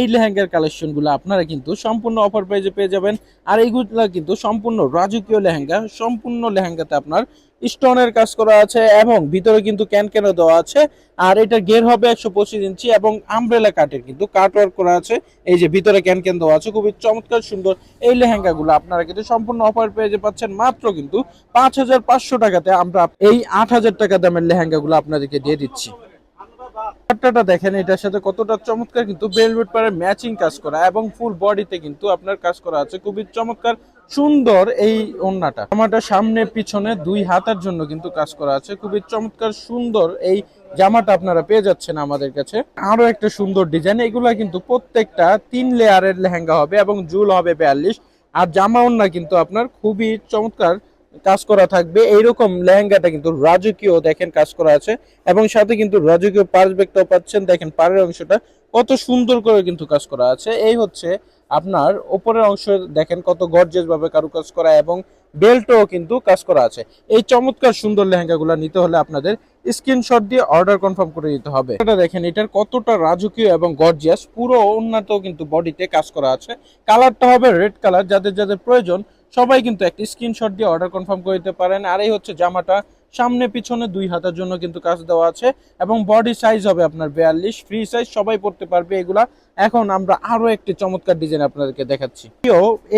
এই লেহেঙ্গার কালেকশনগুলো আপনারা কিন্তু সম্পূর্ণ অফার প্রাইজে পেয়ে যাবেন। আর এইগুলো কিন্তু সম্পূর্ণ রাজকীয় লেহেঙ্গা, সম্পূর্ণ লেহেঙ্গাতে আপনার স্টোনের কাজ করা আছে এবং ভিতরে কিন্তু ক্যান ক্যানও দেওয়া আছে। আর এটা গের হবে একশো পঁচিশ ইঞ্চি এবং আমব্রেলা কাটের কিন্তু কাট ওয়ার্ক করা আছে। এই যে ভিতরে ক্যান ক্যান দেওয়া আছে, খুবই চমৎকার, সুন্দর। এই লেহেঙ্গাগুলো আপনারা কিন্তু সম্পূর্ণ অফার পেয়ে পাচ্ছেন। মাত্র কিন্তু পাঁচ হাজার পাঁচশো টাকাতে আমরা এই আট হাজার টাকা দামের লেহেঙ্গাগুলো আপনাদেরকে দিয়ে দিচ্ছি। দুপাট্টাটা দেখেন, এটার সাথে কতটা চমৎকার কিন্তু বেলভেট পারে ম্যাচিং কাজ করা এবং ফুল বডিতে কিন্তু আপনার কাজ করা আছে। খুবই চমৎকার, সুন্দর এই ওন্নাটা। জামাটা সামনে পিছনে দুই হাতার জন্য কিন্তু কাজ করা আছে। খুবই চমৎকার, সুন্দর এই জামাটা আপনারা পেয়ে যাচ্ছেন আমাদের কাছে। আরও একটা সুন্দর ডিজাইন এগুলা কিন্তু প্রত্যেকটা তিন লেয়ারের লেহেঙ্গা হবে এবং জুল হবে বিয়াল্লিশ। আর জামা ওন্না কিন্তু আপনার খুবই চমৎকার কাজ করা থাকবে। এইরকম লেহেঙ্গাটা কিন্তু রাজকীয় দেখেন কাজ করা আছে এবং সাথে কিন্তু রাজকীয় পার্স ব্যাগটাও পাচ্ছেন। দেখেন পাড়ের অংশটা কত সুন্দর করে কিন্তু কাজ করা আছে। এই হচ্ছে আপনার ওপরের অংশ দেখেন কত গর্জেস ভাবে কারুকাজ করা এবং বেল্টও কিন্তু কাজ করা আছে। এই চমৎকার সুন্দর লেহেঙ্গাগুলো নিতে হলে আপনাদের স্ক্রিনশট দিয়ে অর্ডার কনফার্ম করে দিতে হবে। এটা দেখেন, এটার কতটা রাজকীয় এবং গর্জিয়াস পুরো উন্নত কিন্তু বডিতে কাজ করা আছে। কালারটা হবে রেড কালার যাদের যাদের প্রয়োজন, সবাই কিন্তু একটি স্ক্রিনশট দিয়ে অর্ডার কনফার্ম করে দিতে পারেন। আর এই হচ্ছে জামাটা, সামনে পিছনে দুই হাতের জন্য কিন্তু কাজ দেওয়া আছে এবং বডি সাইজ হবে আপনার বিয়াল্লিশ ফ্রি সাইজ সবাই পড়তে পারবে এগুলা। এখন আমরা আরও একটি চমৎকার ডিজাইন আপনাদেরকে দেখাচ্ছি।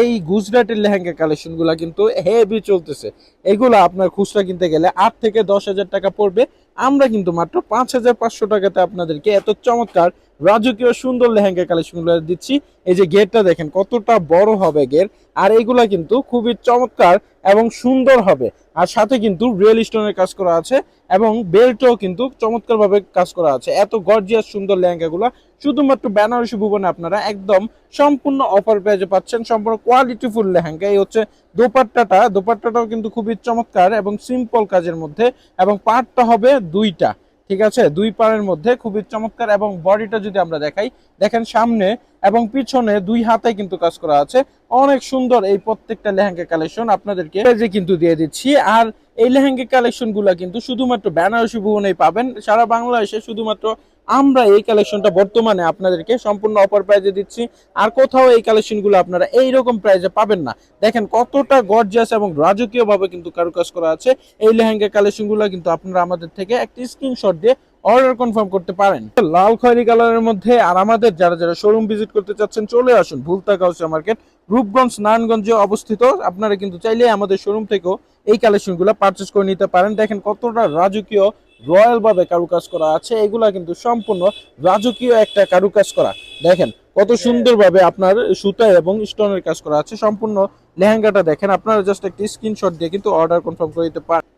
এই গুজরাটের লেহেঙ্গা কালেকশনগুলা কিন্তু হেভি চলতেছে। এগুলা আপনার খুচরা কিনতে গেলে আট থেকে দশ হাজার টাকা পড়বে। আমরা কিন্তু মাত্র পাঁচ হাজার পাঁচশো টাকাতে আপনাদেরকে এত চমৎকার, রাজকীয় সুন্দর লেহেঙ্গা কালেকশনগুলো দিচ্ছি। এই যে গেটটা দেখেন, কতটা বড় হবে গের আর এইগুলা কিন্তু খুবই চমৎকার এবং সুন্দর হবে। আর সাথে কিন্তু রিয়েল স্টোনের কাজ করা আছে এবং বেল্টও কিন্তু চমৎকারভাবে কাজ করা আছে। এত গর্জিয়াস সুন্দর লেহেঙ্গাগুলো। শুধুমাত্র বেনারসি ভুবনে আপনারা একদম সম্পূর্ণ অফার পেজে পাচ্ছেন। সম্পূর্ণ কোয়ালিটিফুল লেহেঙ্গা। এই হচ্ছে দোপাট্টাটা। দোপাট্টাটাও কিন্তু খুবই চমৎকার এবং সিম্পল কাজের মধ্যে এবং পাটটা হবে দুইটা। ঠিক আছে? দুই পাড়ের মধ্যে খুবই চমৎকার এবং বডিটা যদি আমরা দেখাই, দেখেন সামনে এবং পিছনে দুই হাতে কিন্তু কাজ করা আছে। অনেক সুন্দর এই প্রত্যেকটা লেহেঙ্গা কালেকশন আপনাদেরকে যে কিন্তু দিয়ে দিচ্ছি। আর এই লেহেঙ্গা কালেকশনগুলা কিন্তু শুধুমাত্র বেনারসি ভুবনেই পাবেন। সারা বাংলাদেশে শুধুমাত্র আমরা এই কালেকশনটা বর্তমানে আপনাদেরকে সম্পূর্ণ অফার প্রাইজে দিচ্ছি। আর কোথাও এই কালেকশনগুলো আপনারা এইরকম প্রাইজে পাবেন না। দেখেন কতটা গর্জিয়াস এবং রাজকীয় ভাবে কিন্তু কারুকাজ করা আছে। এই লেহেঙ্গা কালেকশনগুলো কিন্তু আপনারা আমাদের থেকে একটি স্ক্রিনশট দিয়ে অর্ডার কনফার্ম করতে পারেন। লাল খয়েরি কালারের মধ্যে আর আমাদের যারা যারা শোরুম ভিজিট করতে চাচ্ছেন, চলে আসুন ভুলতা কাউসা মার্কেট রূপগঞ্জ, নারায়ণগঞ্জে অবস্থিত। আপনারা কিন্তু চাইলে আমাদের শোরুম থেকেও এই কালেকশনগুলো পারচেস করে নিতে পারেন। দেখেন কতটা রাজকীয় রয়্যাল ভাবে কারুকাজ করা আছে, এগুলা কিন্তু সম্পূর্ণ রাজকীয় একটা কারুকাজ করা। দেখেন, কত সুন্দরভাবে আপনার সুতায় এবং স্টোনের কাজ করা আছে, সম্পূর্ণ লেহেঙ্গাটা দেখেন, আপনারা জাস্ট একটি স্ক্রিনশট দিয়ে কিন্তু অর্ডার কনফার্ম করে দিতে পারেন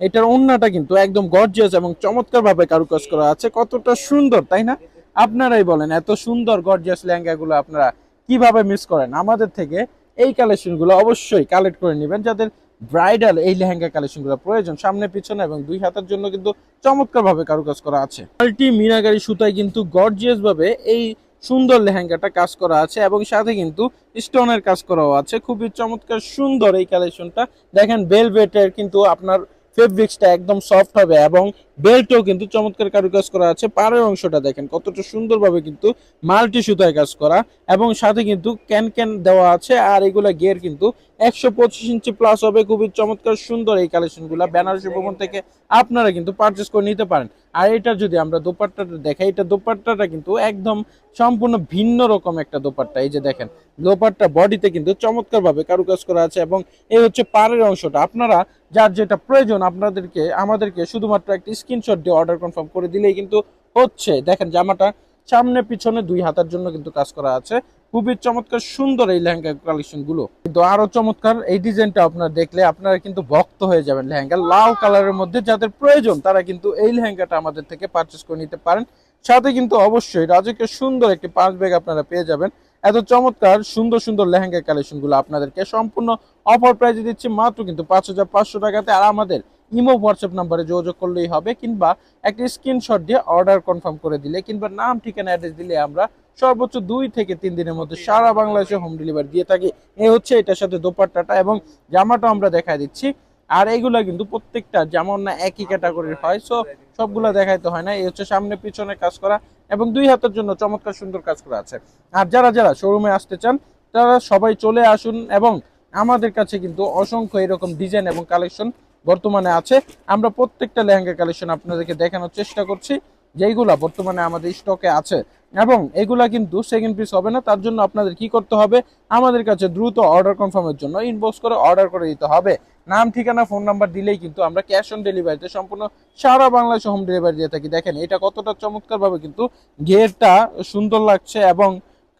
এটার ওন্নাটা কিন্তু একদম গর্জিয়াস এবং চমৎকার ভাবে কারুকাজ করা আছে, কতটা সুন্দর, তাই না? আপনারাই বলেন, এত সুন্দর গর্জিয়াস লেহেঙ্গাগুলো আপনারা কীভাবে মিস করেন? আমাদের থেকে এই কালেকশনগুলো অবশ্যই কালেক্ট করে নেবেন, যাদের ব্রাইডাল এই লেহেঙ্গা কালেকশনগুলো প্রয়োজন, সামনে, পিছনে এবং দুই হাতের জন্য কিন্তু চমৎকার ভাবে কারুকাজ করা আছে। মাল্টি মিনাগারি সুতায় কিন্তু গর্জিয়াস ভাবে এই সুন্দর লেহেঙ্গাটা কাজ করা আছে এবং সাথে কিন্তু স্টোনের কাজ করাও আছে। খুবই চমৎকার সুন্দর এই কালেকশনটা। দেখেন বেলভেটের কিন্তু আপনার ফেব্রিক্সটা একদম সফট হবে এবং বেল্টও কিন্তু চমৎকার কারুকাজ করা আছে। পাড়ের অংশটা দেখেন, কতটা সুন্দরভাবে কিন্তু মাল্টি সুতায় কাজ করা এবং সাথে কিন্তু ক্যান ক্যান দেওয়া আছে আর এগুলা গিয়ার কিন্তু একশো পঁচিশ ইঞ্চি প্লাস হবে। খুবই চমৎকার সুন্দর এই কালেকশনগুলো বেনারসি ভবন থেকে আপনারা কিন্তু পারচেস করে নিতে পারেন। আর এটা যদি আমরা দোপাট্টাটা দেখাই, এটা দোপাট্টাটা কিন্তু একদম সম্পূর্ণ ভিন্ন রকম একটা দোপাট্টা। এই যে দেখেন, দোপাট্টা বডিতে কিন্তু চমৎকারভাবে কারুকাজ করা আছে এবং এই হচ্ছে পাড়ের অংশটা। আপনারা যার যেটা প্রয়োজন আপনাদেরকে, আমাদেরকে শুধুমাত্র একটা স্ক্রিনশট দিয়ে অর্ডার কনফার্ম করে দিলেই কিন্তু হচ্ছে। দেখেন জামাটা সামনে পিছনে দুই হাতার জন্য কিন্তু কাজ করা আছে। খুবই চমৎকার, সুন্দর এই লেহেঙ্গা কালেকশনগুলো কিন্তু আরও চমৎকার, এই ডিজাইনটা আপনারা দেখলে আপনারা কিন্তু ভক্ত হয়ে যাবেন লেহেঙ্গা। লাল কালারের মধ্যে যাদের প্রয়োজন, তারা কিন্তু এই লেহেঙ্গাটা আমাদের থেকে পারচেস করে নিতে পারেন। সাথে কিন্তু অবশ্যই রাজকীয় সুন্দর একটি পাঁচ ব্যাগ আপনারা পেয়ে যাবেন। এত চমৎকার, সুন্দর সুন্দর লেহেঙ্গা কালেকশনগুলো আপনাদেরকে সম্পূর্ণ অফার প্রাইজে দিচ্ছি। মাত্র কিন্তু পাঁচ হাজার পাঁচশো টাকাতে। আর আমাদের ইমো হোয়াটসঅ্যাপ নাম্বারে যোগাযোগ করলেই হবে কিংবা একটি স্ক্রিনশট দিয়ে অর্ডার কনফার্ম করে দিলে কিংবা নাম ঠিকানা অ্যাড্রেস দিলে আমরা সর্বোচ্চ দুই থেকে তিন দিনের মধ্যে সারা বাংলাদেশে হোম ডেলিভারি দিয়ে থাকি। এই হচ্ছে এটার সাথে দোপাট্টাটা এবং জামাটা আমরা দেখা দিচ্ছি। আর এইগুলা কিন্তু প্রত্যেকটা যেমন না একই ক্যাটাগরির হয় সো সবগুলা দেখাইতে হয় না। এই হচ্ছে সামনে পিছনে কাজ করা এবং দুই হাতের জন্য চমৎকার সুন্দর কাজ করা আছে। আর যারা যারা শোরুমে আসতে চান তারা সবাই চলে আসুন এবং আমাদের কাছে কিন্তু অসংখ্য এরকম ডিজাইন এবং কালেকশন বর্তমানে আছে। আমরা প্রত্যেকটা লেহেঙ্গা কালেকশন আপনাদেরকে দেখানোর চেষ্টা করছি, যেইগুলা বর্তমানে আমাদের স্টকে আছে। এবং এগুলা কিন্তু সেকেন্ড পিস হবে না, তার জন্য আপনাদের কি করতে হবে? আমাদের কাছে দ্রুত অর্ডার কনফার্মের জন্য ইনবক্স করে অর্ডার করে দিতে হবে। নাম, ঠিকানা ফোন নাম্বার দিলেই কিন্তু আমরা ক্যাশ অন ডেলিভারিতে সম্পূর্ণ সারা বাংলাদেশে হোম ডেলিভারি দিয়ে থাকি। দেখেন, এটা কতটা চমৎকারভাবে কিন্তু ঘেরটা সুন্দর লাগছে এবং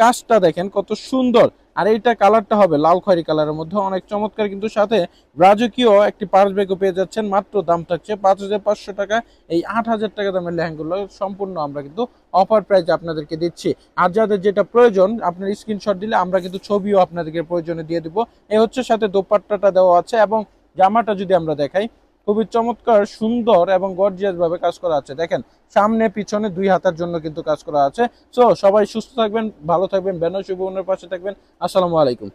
কাজটা দেখেন কত সুন্দর। আর এইটা কালারটা হবে লাল খয়েরি কালারের মধ্যে। অনেক চমৎকার কিন্তু সাথে রাজকীয় একটি পার্স ব্যাগও পেয়ে যাচ্ছেন। মাত্র দাম থাকছে পাঁচ হাজার পাঁচশো টাকা। এই আট হাজার টাকা দামের লেহেঙ্গুলো সম্পূর্ণ আমরা কিন্তু অফার প্রাইজ আপনাদেরকে দিচ্ছি। আর যাদের যেটা প্রয়োজন, আপনার স্ক্রিনশট দিলে আমরা কিন্তু ছবিও আপনাদেরকে প্রয়োজনে দিয়ে দিব। এ হচ্ছে সাথে দোপাট্টাটা দেওয়া আছে এবং জামাটা যদি আমরা দেখাই খুবই চমৎকার, সুন্দর এবং গর্জিয়াস ভাবে কাজ করা আছে। দেখেন, সামনে, পিছনে দুই হাতের জন্য কিন্তু কাজ করা আছে। সো সবাই সুস্থ থাকবেন, ভালো থাকবেন বেনো ভবনের পাশে থাকবেন। আসসালামু আলাইকুম।